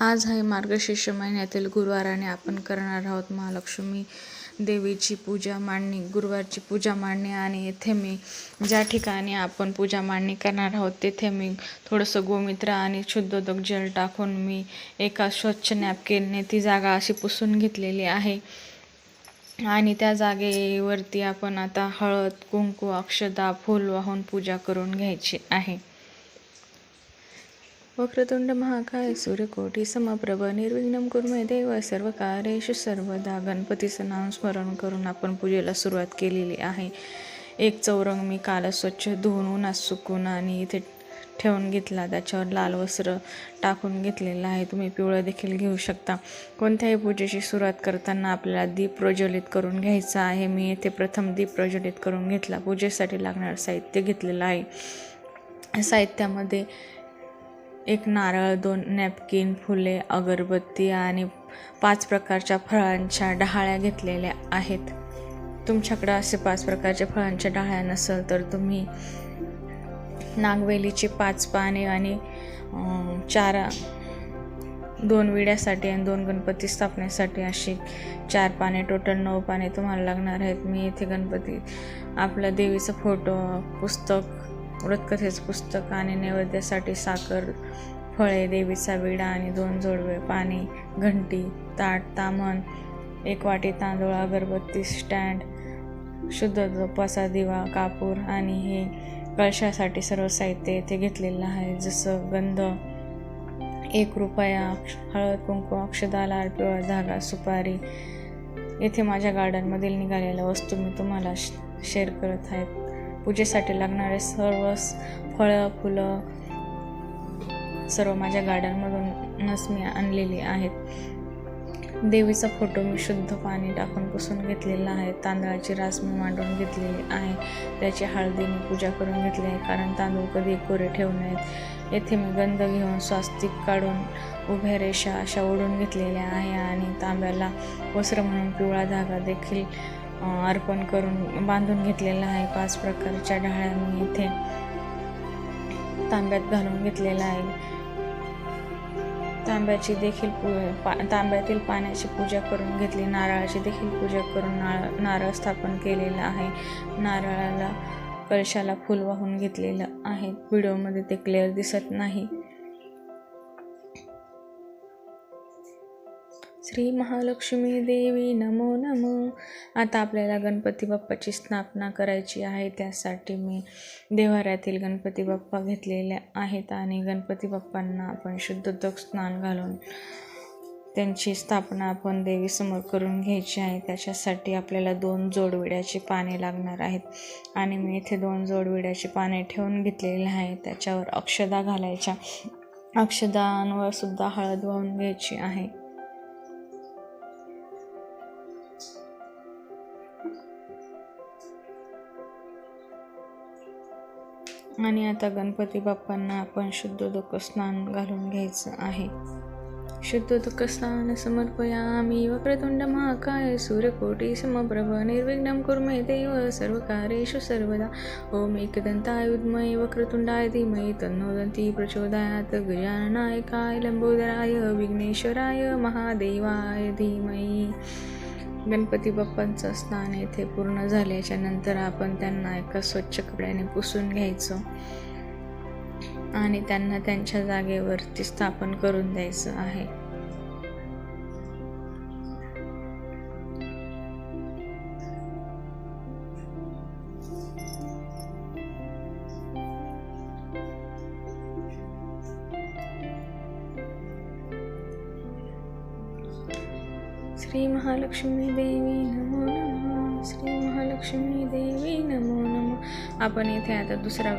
आज आहे मार्गशीर्ष महिन्यातील गुरुवार आणि आपण करणार आहोत महालक्ष्मी देवीची पूजा मांडणी गुरुवारची पूजा मांडणी आणि येथे मी ज्या ठिकाणी आपण पूजा मांडणी करणार आहोत तेथे मी थोडंसं गोमित्र आणि शुद्धोदक जल टाकून मी एका स्वच्छ नॅपकिनने ती जागा अशी पुसून घेतलेली आहे. आणि त्या जागेवरती आपण आता हळद कुंकू अक्षदा फूल वाहून पूजा करून घ्यायची आहे. वक्रतुंड महाकाय सूर्यकोटी समप्रभ निर्विघ्नं कुर्मे देव सर्व कार्येषु सर्वदा गणपतीचं नाम स्मरण करून आपण पूजेला सुरुवात केलेली आहे. एक चौरंग मी काल स्वच्छ धुवून उन्हात सुकून आणि इथे ठेवून घेतला. त्याच्यावर लाल वस्त्र टाकून घेतलेलं आहे. तुम्ही पिवळं देखील घेऊ शकता. कोणत्याही पूजेची सुरुवात करताना आपल्याला दीप प्रज्वलित करून घ्यायचा आहे. मी येथे प्रथम दीप प्रज्वलित करून घेतला. पूजेसाठी लागणारं साहित्य घेतलेलं आहे. साहित्यामध्ये एक नारळ दोन नॅपकिन फुले अगरबत्ती आणि पाच प्रकारच्या फळांच्या डहाळ्या घेतलेल्या आहेत. तुमच्याकडं असे पाच प्रकारच्या फळांच्या डहाळ्या नसेल तर तुम्ही नागवेलीची पाच पाने आणि चार दोन विड्यासाठी आणि दोन गणपती स्थापनेसाठी अशी चार पाने टोटल नऊ पाने तुम्हाला लागणार आहेत. मी इथे गणपती आपल्या देवीचं फोटो पुस्तक व्रतकथेचं पुस्तक आणि नैवेद्यासाठी साखर फळे देवीचा विडा आणि दोन जोडवे पाणी घंटी ताट तामण एक वाटी तांदूळ अगरबत्ती स्टँड शुद्ध तुपाचा दिवा कापूर आणि हे कळशासाठी सर्व साहित्य येथे घेतलेलं आहे. जसं गंध एक रुपया हळद कुंकू अक्षदा लाल पिवळा धागा सुपारी येथे माझ्या गार्डनमधील निघालेल्या वस्तू मी तुम्हाला शेअर करत आहेत पूजेसाठी लागणारे सर्व फळं फुलं सर्व माझ्या गार्डनमधूनच मी आणलेली आहेत. देवीचा फोटो मी शुद्ध पाणी टाकून पुसून घेतलेला आहे. तांदळाची रास मी मांडून घेतलेली आहे. त्याची हळदीने पूजा करून घेतली आहे कारण तांदूळ कधी कोरे ठेवू नयेत. येथे मी गंध घेऊन स्वास्तिक काढून उभ्या रेषा अशा ओढून घेतलेल्या आहे आणि तांब्याला वस्त्र म्हणून पिवळा धागा देखील अर्पण करून बांधून घेतलेला आहे. पाच प्रकारच्या ढाळ्या मी इथे तांब्यात घालून घेतलेला आहे. तांब्याची देखील पू पा तांब्यातील पाण्याची पूजा करून घेतली. नारळाची देखील पूजा करून नारळ नारळ स्थापन केलेलं आहे. नारळाला कळशाला फूल वाहून घेतलेलं आहे. व्हिडिओमध्ये ते क्लिअर दिसत नाही. श्री महालक्ष्मी देवी नमो नमो. आता आपल्याला गणपती बाप्पाची स्थापना करायची आहे. त्यासाठी मी देवाऱ्यातील गणपती बाप्पा घेतलेल्या आहेत आणि गणपती बाप्पांना आपण शुद्धोदक स्नान घालून त्यांची स्थापना आपण देवीसमोर करून घ्यायची आहे. त्याच्यासाठी आपल्याला दोन जोडविड्याची पाने लागणार आहेत आणि मी इथे दोन जोडविड्याची पाने ठेवून घेतलेली आहे. त्याच्यावर अक्षदा घालायच्या. अक्षदांवर सुद्धा हळद वाहून घ्यायची आहे. आणि आता गणपती बाप्पांना आपण शुद्धोदक स्नान घालून घ्यायचं आहे. शुद्धोदक स्नान समर्पयामी वक्रतुंड महाकाय सूर्यकोटी समप्रभ निर्विघ्नं कुर्मे देव सर्व कार्येषु सर्वदा. ओम एकदंताय विद्महे वक्रतुंडाय धीमहि तन्नो दन्ती प्रचोदयात गजाननायकाय लंबोदराय विघ्नेश्वराय महादेवाय धीमहि गणपती बाप्पांचं स्नान येथे पूर्ण झाल्याच्यानंतर आपण त्यांना एका स्वच्छ कपड्याने पुसून घ्यायचं. आणि त्यांना त्यांच्या जागेवरती स्थापन करून द्यायचं आहे. श्री महालक्ष्मी देवी नमो नमो श्री महालक्ष्मी देवी नमो नमो. आपण इथे आता दुसरा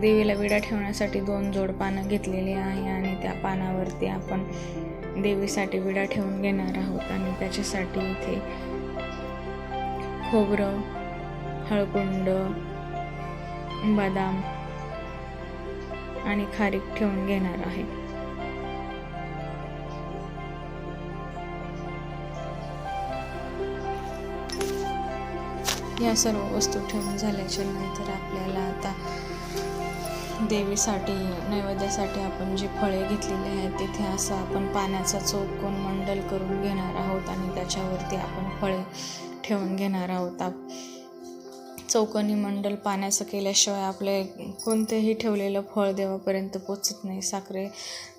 देवीला विडा ठेवण्यासाठी दोन जोड पानं घेतलेली आहे आणि त्या पानावरती आपण देवीसाठी विडा ठेवून घेणार आहोत आणि त्याच्यासाठी इथे खोबरं हळकुंड बदाम आणि खारीक ठेवून घेणार आहे. या सर्व वस्तू ठेवून झाल्याच्यानंतर आपल्याला आता देवीसाठी नैवेद्यासाठी आपण जी फळे घेतलेली आहेत तिथे असं आपण पाण्याचा चौकोन मंडल करून घेणार आहोत आणि त्याच्यावरती आपण फळे ठेवून घेणार आहोत. आप चौकोनी मंडल पाण्याचं केल्याशिवाय आपले कोणतेही ठेवलेलं फळ देवापर्यंत पोचत नाही. साखरे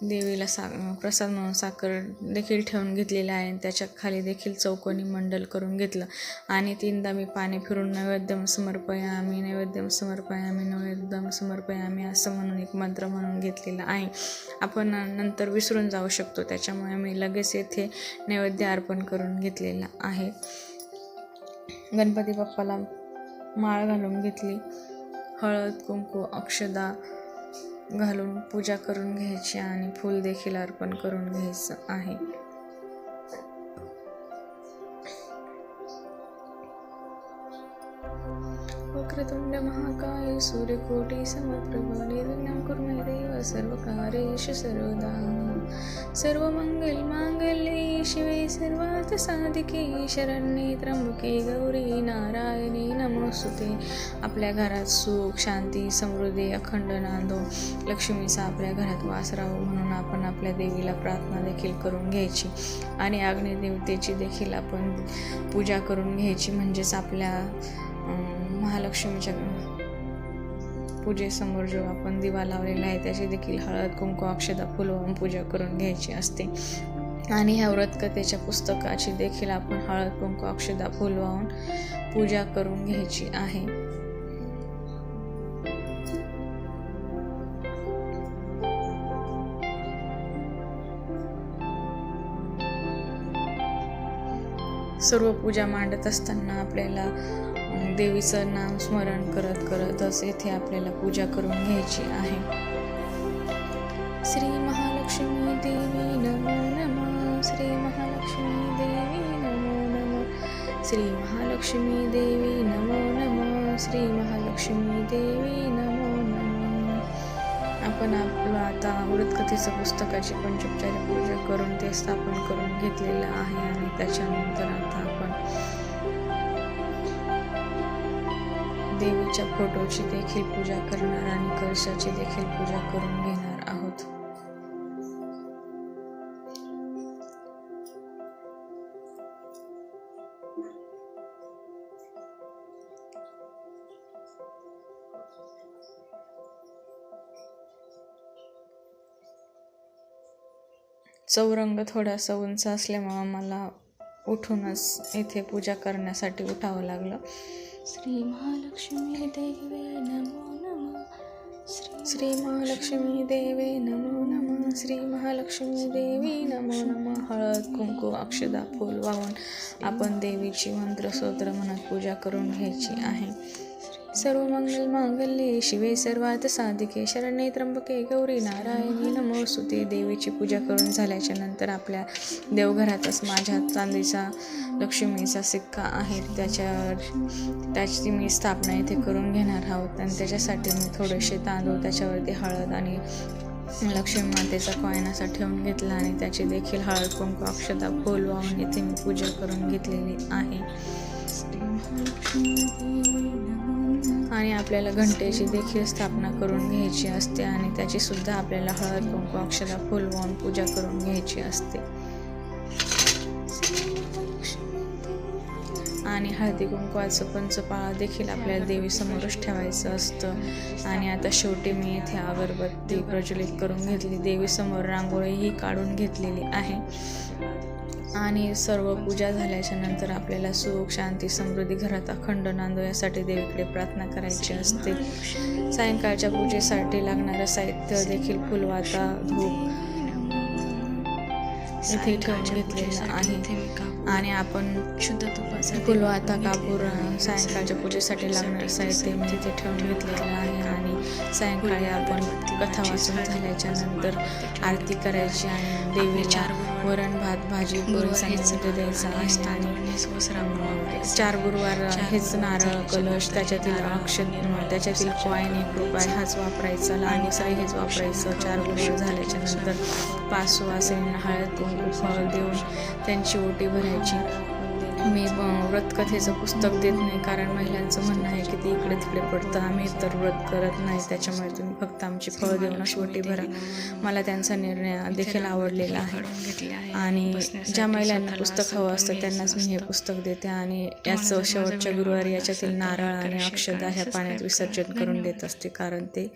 देवीला सा प्रसाद म्हणून साखर देखील ठेवून घेतलेलं आहे आणि त्याच्याखाली देखील चौकोनी मंडल करून घेतलं. आणि तीनदा मी पाणी फिरून नैवेद्यम समर्पयामी नैवेद्यम समर्पयामी नैवेद्यम समर्पयामी असं म्हणून एक मंत्र म्हणून घेतलेला आहे. आपण नंतर विसरून जाऊ शकतो. त्याच्यामुळे मी लगेच येथे नैवेद्य अर्पण करून घेतलेला आहे. गणपती बाप्पाला माळ घालून घेतली. हळद कुंकू अक्षदा घालून पूजा करून घ्यायची आणि फूल देखील अर्पण करून घ्यायचं आहे. वक्रतुंड महाकाय सूर्यकोटी समप्रभा निर्विघ्नं कुर्मे देव सर्वकारेषु सर्वदा। सर्वमङ्गल मांगल्ये शिवे सर्वार्थ साधिके शरण्ये त्र्यंबके गौरी नारायणी नमोस्तुते। आपल्या घरात सुख शांती समृद्धी अखंड नांदो। लक्ष्मीचा आपल्या घरात वास राहो म्हणून आपण आपल्या देवीला प्रार्थना देखील करून घ्यायची आणि अग्निदेवतेची देखील आपण पूजा करून घ्यायची म्हणजेच आपल्या महालक्ष्मीच्या पूजेसमोर जो आपण दिवा लावलेला आहे त्याची देखील हळद कुंकू अक्षदा फुलवून पूजा करून घ्यायची असते. आणि ह्या व्रतकथेच्या पुस्तकाची देखील आपण हळद कुंकू अक्षदा फुल वाहून पूजा करून घ्यायची आहे. सर्व पूजा मांडत असताना आपल्याला देवीचं नाम स्मरण करत करतच येथे आपल्याला पूजा करून घ्यायची आहे. श्री महालक्ष्मी देवी नमो नमः. श्री महालक्ष्मी देवी नमो नमः. श्री महालक्ष्मी देवी नमो नमः. श्री महालक्ष्मी देवी नमो नमः. आपण आपलं आता व्रतकथेचं पुस्तकाची पंचोपचारी पूजा करून ते स्थापन करून घेतलेलं आहे आणि त्याच्यानंतर आता देवीच्या फोटोची देखील पूजा करणार आणि कळशाची देखील पूजा करून घेणार आहोत. चौरंग थोडासा उंच असल्यामुळं मला उठूनच इथे पूजा करण्यासाठी उठावं लागलं. श्री महालक्ष्मी नमो नमः। श्री महालक्ष्मी देवी नमो नमः। श्री महालक्ष्मी देवी नमो नमः। हळद कुंकू अक्षदा फूल वाहून आपण देवीची मंत्रस्तोत्र मनात पूजा करून घ्यायची आहे. सर्व मंगल मांगल्ये शिवे सर्वात साधिके शरण्ये त्र्यंबके गौरी नारायणी नमोस्तुते देवीची पूजा करून झाल्याच्यानंतर आपल्या देवघरातच माझ्या चांदीचा लक्ष्मीचा सिक्का आहे त्याच्यावर त्याची मी स्थापना इथे करून घेणार आहोत. आणि त्याच्यासाठी मी थोडेसे तांदूळ त्याच्यावरती हळद आणि लक्ष्मी मातेचा कॉईन असा ठेवून घेतला आणि त्याची देखील हळद कुंकू अक्षता फूल वाहून इथे मी पूजा करून घेतलेली आहे. आणि आपल्याला घंटेची देखील स्थापना करून घ्यायची असते आणि त्याची सुद्धा आपल्याला हळद कुंकू अक्षता फुल वाहून पूजा करून घ्यायची असते. आणि हळदी कुंकवाचं पंचपाळा देखील आपल्याला देवीसमोरच ठेवायचं असतं. आणि आता शेवटी मी इथे अगरबत्ती प्रज्वलित करून घेतली. देवीसमोर रांगोळीही काढून घेतलेली आहे. आणि सर्व पूजा झाल्याच्यानंतर आपल्याला सुख शांती समृद्धी घरात अखंड नांदो यासाठी देवीकडे प्रार्थना करायची असते. सायंकाळच्या पूजेसाठी लागणारं साहित्य देखील फुलवाता धूप इथे ठेवून घेतलेलं आहे. आणि आपण शुद्ध तुपाचा फुलवाता कापूर सायंकाळच्या पूजेसाठी लागणारं साहित्य मी तिथे ठेवून घेतलेलं आहे. आणि सायंकाळी आपण कथा वाचून झाल्याच्यानंतर आरती करायची आणि देवीच्या वरण भात भाजी करून नैवेद्य द्यायचा. आहे आणि चार गुरुवार हेच नारळ कलश त्याच्यातील अक्षत त्याच्यातील कॉईन एक रुपये हाच वापरायचा. आणि सळी हेच वापरायचं. चार गुरुवार झाल्याच्यानंतर पाच सुवासिनी हळद कुंकू फळ देऊन त्यांची ओटी भरायची. मी व्रतकथेचं पुस्तक देत नाही कारण महिलांचं म्हणणं आहे की ते इकडे तिकडे पडतं. आम्ही तर व्रत करत नाही त्याच्यामुळे तुम्ही फक्त आमची फळं देऊनच ओटी भरा. मला त्यांचा निर्णय देखील आवडलेला आहे. आणि ज्या महिलांना पुस्तक हवं असतं त्यांनाच मी हे पुस्तक देते आणि याचं शेवटच्या गुरुवारी याच्यातील नारळ आणि अक्षदा ह्या पाण्यात विसर्जन करून देत असते कारण ते